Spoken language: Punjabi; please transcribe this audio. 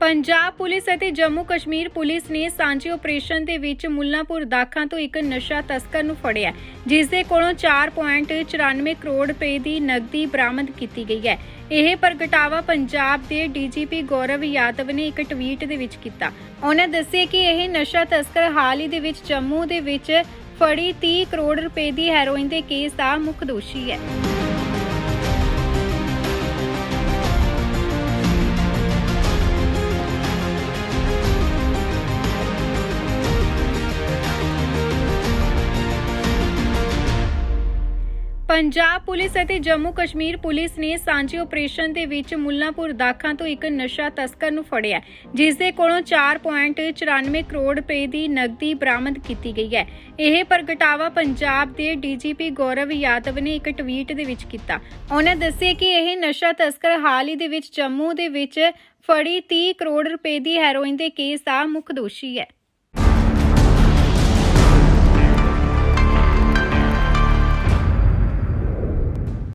ਪੰਜਾਬ ਪੁਲਿਸ ਅਤੇ ਜੰਮੂ ਕਸ਼ਮੀਰ ਪੁਲਿਸ ਨੇ ਸਾਂਝੇ ਆਪਰੇਸ਼ਨ ਦੇ ਵਿੱਚ ਮੁੱਲਾਂਪੁਰ ਦਾਖਾਂ ਤੋਂ ਇੱਕ ਨਸ਼ਾ ਤਸਕਰ ਨੂੰ ਫੜਿਆ ਜਿਸ ਦੇ ਕੋਲੋਂ 4.94 ਕਰੋੜ ਰੁਪਏ ਦੀ ਨਕਦੀ ਬਰਾਮਦ ਕੀਤੀ ਗਈ ਹੈ। ਇਹ ਪ੍ਰਗਟਾਵਾ ਪੰਜਾਬ ਦੇ ਡੀਜੀਪੀ ਗੌਰਵ ਯਾਦਵ ਨੇ ਇੱਕ ਟਵੀਟ ਦੇ ਵਿੱਚ ਕੀਤਾ। ਉਹਨਾਂ ਦੱਸਿਆ ਕਿ ਇਹ ਨਸ਼ਾ ਤਸਕਰ ਹਾਲ ਹੀ ਦੇ ਵਿੱਚ ਜੰਮੂ ਦੇ ਵਿੱਚ ਫੜੀ 30 ਕਰੋੜ ਰੁਪਏ ਦੀ ਹੈਰੋਇਨ ਦੇ ਕੇਸ ਦਾ ਮੁੱਖ ਦੋਸ਼ੀ ਹੈ। ਪੰਜਾਬ ਪੁਲਿਸ ਅਤੇ ਜੰਮੂ ਕਸ਼ਮੀਰ ਪੁਲਿਸ ਨੇ ਸਾਂਝੇ ਆਪਰੇਸ਼ਨ ਦੇ ਵਿੱਚ ਮੁੱਲਾਂਪੁਰ ਦਾਖਾਂ ਤੋਂ ਇੱਕ ਨਸ਼ਾ ਤਸਕਰ ਨੂੰ ਫੜਿਆ ਜਿਸ ਦੇ ਕੋਲੋਂ 4.94 ਕਰੋੜ ਰੁਪਏ ਦੀ ਨਕਦੀ ਬਰਾਮਦ ਕੀਤੀ ਗਈ ਹੈ। ਇਹ ਪ੍ਰਗਟਾਵਾ ਪੰਜਾਬ ਦੇ ਡੀਜੀਪੀ ਗੌਰਵ ਯਾਦਵ ਨੇ ਇੱਕ ਟਵੀਟ ਦੇ ਵਿੱਚ ਕੀਤਾ। ਉਹਨਾਂ ਦੱਸਿਆ ਕਿ ਇਹ ਨਸ਼ਾ ਤਸਕਰ ਹਾਲ ਹੀ ਦੇ ਵਿੱਚ ਜੰਮੂ ਦੇ ਵਿੱਚ ਫੜੀ 30 ਕਰੋੜ ਰੁਪਏ ਦੀ ਹੈਰੋਇਨ ਦੇ ਕੇਸ ਦਾ ਮੁੱਖ ਦੋਸ਼ੀ ਹੈ।